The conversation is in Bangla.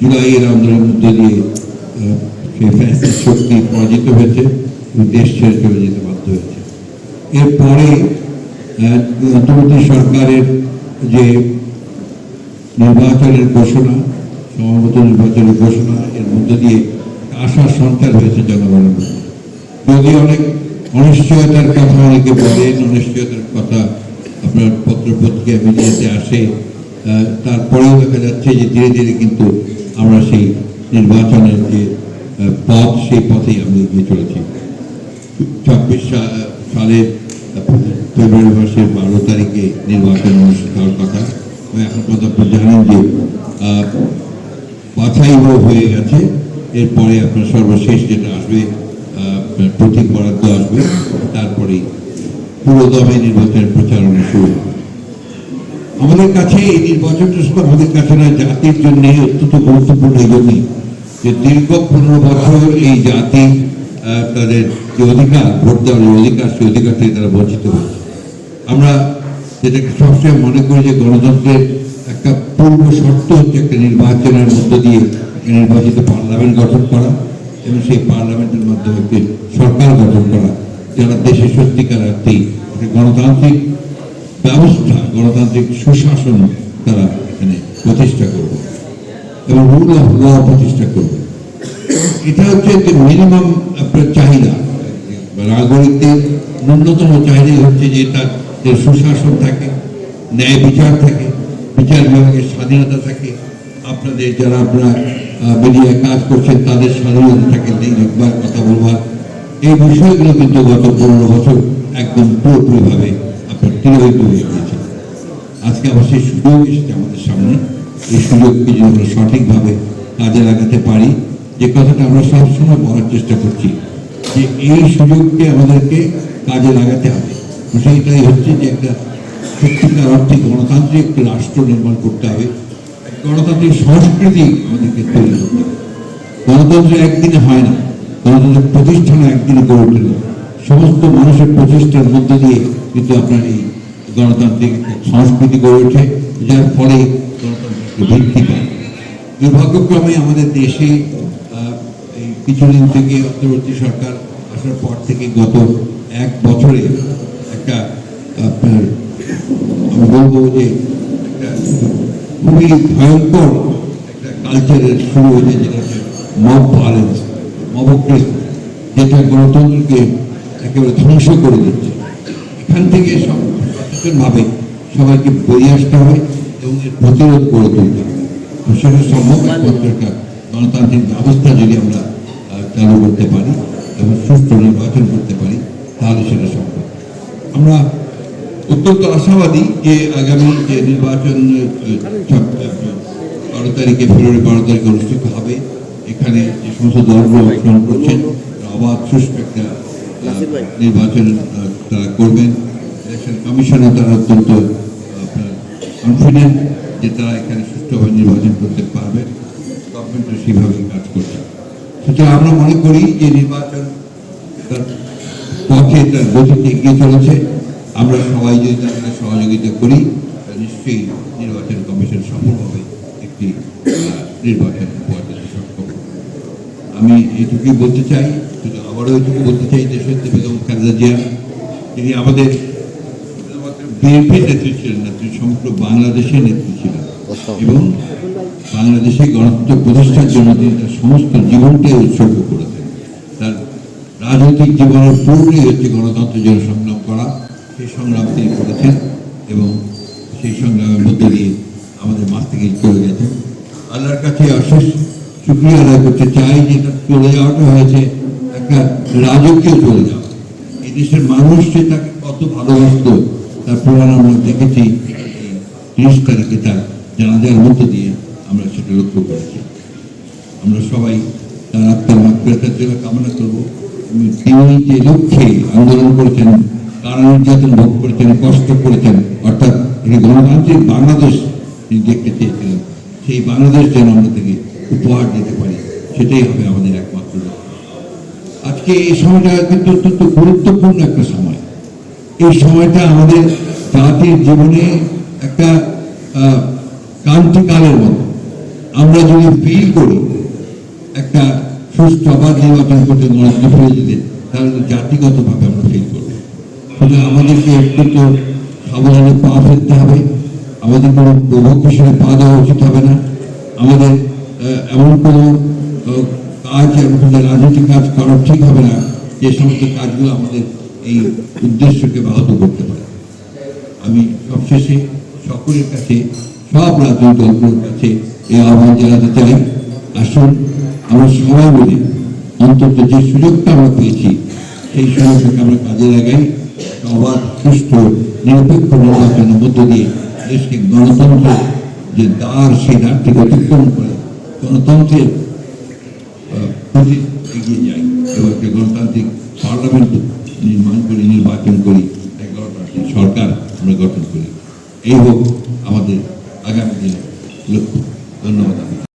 জুলাইয়ের আন্দোলনের মধ্যে দিয়ে সেই ফ্যাসিস্ট শক্তি পরাজিত হয়েছে দেশ ছেড়ে চলে যেতে বাধ্য হয়েছে এরপরে অন্তর্বর্তী সরকারের যে নির্বাচনের ঘোষণা সম্ভবত নির্বাচনের ঘোষণা এর মধ্যে দিয়ে আশার সঞ্চার হয়েছে জনগণের মধ্যে। যদি অনেক অনিশ্চয়তার কথা অনেকে বলেন অনিশ্চয়তার কথা আপনার পত্রপত্রিকা মিডিয়াতে আসে। তারপরেও দেখা যাচ্ছে যে ধীরে ধীরে কিন্তু আমরা সেই নির্বাচনের যে পথ সেই পথেই আমরা এগিয়ে চলেছি। চব্বিশ সালের ফেব্রুয়ারি মাসের বারো তারিখে নির্বাচন অনুষ্ঠিত হওয়ার কথা। এখন পর্যন্ত আপনি জানেন যে আহ, বাছাইও হয়ে গেছে। এরপরে আপনার সর্বশেষ যেটা আসবে প্রতীক বরাদ্দ আসবে। তারপরেই পুরোদমে নির্বাচনের প্রচারণা শুরু হবে। আমাদের কাছে এই নির্বাচনটা শুধু আমাদের কাছে নয় জাতির জন্য অত্যন্ত গুরুত্বপূর্ণ জন্যই যে দীর্ঘ পনেরো বছর এই জাতি তাদের যে অধিকার, ভোট দেওয়ার যে অধিকার, সেই অধিকার থেকে তারা বঞ্চিত হয়েছে। আমরা যেটাকে সবসময় মনে করি যে গণতন্ত্রের একটা পূর্ব শর্ত হচ্ছে একটা নির্বাচনের মধ্য দিয়ে নির্বাচিত পার্লামেন্ট গঠন করা এবং সেই পার্লামেন্টের মাধ্যমে সরকার গঠন করা, যারা দেশের সত্যিকার একটা গণতান্ত্রিক ব্যবস্থা, গণতান্ত্রিক সুশাসন তারা এখানে প্রতিষ্ঠা করবে এবং রুল অফ ল প্রতিষ্ঠা করবে। এটা হচ্ছে মিনিমাম আপনার চাহিদা। নাগরিকদের ন্যূনতম চাহিদা হচ্ছে যে তার যে সুশাসন থাকে, ন্যায় বিচার থাকে, বিচার বিভাগের স্বাধীনতা থাকে, আপনাদের যারা আপনারা মিডিয়ায় কাজ করছেন তাদের স্বাধীনতা থাকে একবার কথা বলবার। এই বিষয়গুলো কিন্তু গত পনেরো বছর একদম পুরোপুরিভাবে তিরোহিত হয়ে গিয়েছে আজকে আবার সেই সুযোগ এসেছে আমাদের সামনে। এই সুযোগকে যদি আমরা সঠিকভাবে কাজে লাগাতে পারি, যে কথাটা আমরা সবসময় বলার চেষ্টা করছি, যে এই সুযোগকে আমাদেরকে কাজে লাগাতে হবে। সেইটাই হচ্ছে যে একটা সত্যিকার অর্থে গণতান্ত্রিক একটি রাষ্ট্র নির্মাণ করতে হবে। গণতান্ত্রিক সংস্কৃতি আমাদেরকে তৈরি করতে হবে। গণতন্ত্র একদিনে হয় না, গণতন্ত্রের প্রতিষ্ঠান একদিনে গড়ে ওঠে না। সমস্ত মানুষের প্রচেষ্টার মধ্য দিয়ে কিন্তু আপনার এই গণতান্ত্রিক সংস্কৃতি গড়ে ওঠে, যার ফলে গণতন্ত্রের ভিত্তি পায়। দুর্ভাগ্যক্রমে আমাদের দেশে এই কিছুদিন থেকে অন্তর্বর্তী সরকার আসার পর থেকে গত এক বছরে একটা, আপনার, আমি বলব যে খুবই ভয়ঙ্কর একটা কালচারের শুরু হয়েছে যেটা মব ভায়োলেন্স মবক্রেসি যেটা গণতন্ত্রকে একেবারে ধ্বংস করে দিচ্ছে। এখান থেকে সব সচেতনভাবে সবাইকে বেরিয়ে আসতে হবে এবং এর প্রতিরোধ করে তুলতে হবে। সেটা সম্ভব একমাত্র একটা গণতান্ত্রিক ব্যবস্থা যদি আমরা চালু করতে পারি এবং সুষ্ঠু নির্বাচন করতে পারি তাহলে সেটা সম্ভব। আমরা অত্যন্ত আশাবাদী যে আগামী যে নির্বাচন বারো তারিখে ফেব্রুয়ারি বারো তারিখে অনুষ্ঠিত হবে এখানে যে সমস্ত দলগুলো অংশগ্রহণ করছেন অবাধ সুষ্ঠু একটা নির্বাচন করবেন। ইলেকশন কমিশনও তারা অত্যন্ত কনফিডেন্ট যে তারা এখানে সুষ্ঠুভাবে নির্বাচন করতে পারবে। গভর্নমেন্টও সেভাবেই কাজ করছে। সুতরাং আমরা মনে করি যে নির্বাচন তার পথে, তার গতিতে এগিয়ে চলেছে। আমরা সবাই যদি তাদের সহযোগিতা করি নিশ্চয়ই নির্বাচন কমিশন সফলভাবে একটি নির্বাচন দিতে সক্ষম আমি এইটুকুই বলতে চাই, শুধু আবারও এইটুকু বলতে চাই যে সত্যি বেগম খালেদা জিয়া তিনি আমাদের বিএনপির নেত্রী ছিলেন না তিনি সমগ্র বাংলাদেশের নেত্রী ছিলেন। এবং বাংলাদেশে গণতন্ত্র প্রতিষ্ঠার জন্য তিনি তার সমস্ত জীবনটাই উৎসর্গ করেছেন। তার রাজনৈতিক জীবনের পুরোটাই হচ্ছে গণতন্ত্রের জন্য সংগ্রাম করা সেই সংগ্রাম তিনি করেছেন এবং সেই সংগ্রামের মধ্যে দিয়ে আমাদের মাছ থেকে চলে গেছেন। আল্লাহর কাছে অশেষ শুক্রিয়া আদায় করতে চাই যে তার চলে যাওয়াটা হয়েছে একটা রাজকীয় চলে যাওয়া। দেশের মানুষ যে তাকে কত ভালোবাসত, তার প্রমাণ আমরা দেখেছি তিরিশ তারিখে তার জানাজার মধ্য দিয়ে আমরা সেটা লক্ষ্য করেছি। আমরা সবাই তার আত্মার মাত্রাটার জন্য কামনা করব। তিনি যে লক্ষ্যে আন্দোলন করেছেন কারণ নির্যাতন ভোগ করেছেন, কষ্ট করেছেন, অর্থাৎ একটি গণতান্ত্রিক বাংলাদেশ তিনি দেখতে চেয়েছিলেন, সেই বাংলাদেশ যেন আমরা থেকে উপহার দিতে পারি, সেটাই হবে আমাদের আজকে এই সময়টা কিন্তু অত্যন্ত গুরুত্বপূর্ণ একটা সময়। এই সময়টা আমাদের জাতির জীবনে একটা ক্রান্তিকালের মতো। আমরা যদি ফিল করি একটা সুস্থ আবার নির্বাচন করতে গণতন্ত্র ফিরে যেতে তাহলে জাতিগতভাবে আমরা ফিল করব। সুতরাং আমাদেরকে একটু তো সাবধানে পা ফেলতে হবে। আমাদের কোনো প্রভোকেশনে পা দেওয়া উচিত হবে না। আমাদের এমন কোনো কাজ কোনো রাজনৈতিক কাজ করা ঠিক হবে না, যে সমস্ত কাজগুলো আমাদের এই উদ্দেশ্যকে ব্যাহত করতে পারে। আমি সবশেষে সকলের কাছে, সব রাজনৈতিক দলগুলোর কাছে এই আহ্বান জানাতে চাই। আসুন, আমরা সবাই মিলে অন্তত যে সুযোগটা আমরা পেয়েছি, সেই সুযোগটাকে আমরা কাজে লাগাই। অবাধ সুষ্ঠু, নিরপেক্ষ নির্বাচনের মধ্য দিয়ে দেশকে গণতন্ত্র যে দ্বার, সেই দ্বারটিকে অতিক্রম করে গণতন্ত্রের আহ, এগিয়ে যাই এবং একটা গণতান্ত্রিক পার্লামেন্ট নির্মাণ করি নির্বাচন করি গণতান্ত্রিক সরকার আমরা গঠন করি। এই হোক আমাদের আগামী দিনের লক্ষ্য। ধন্যবাদ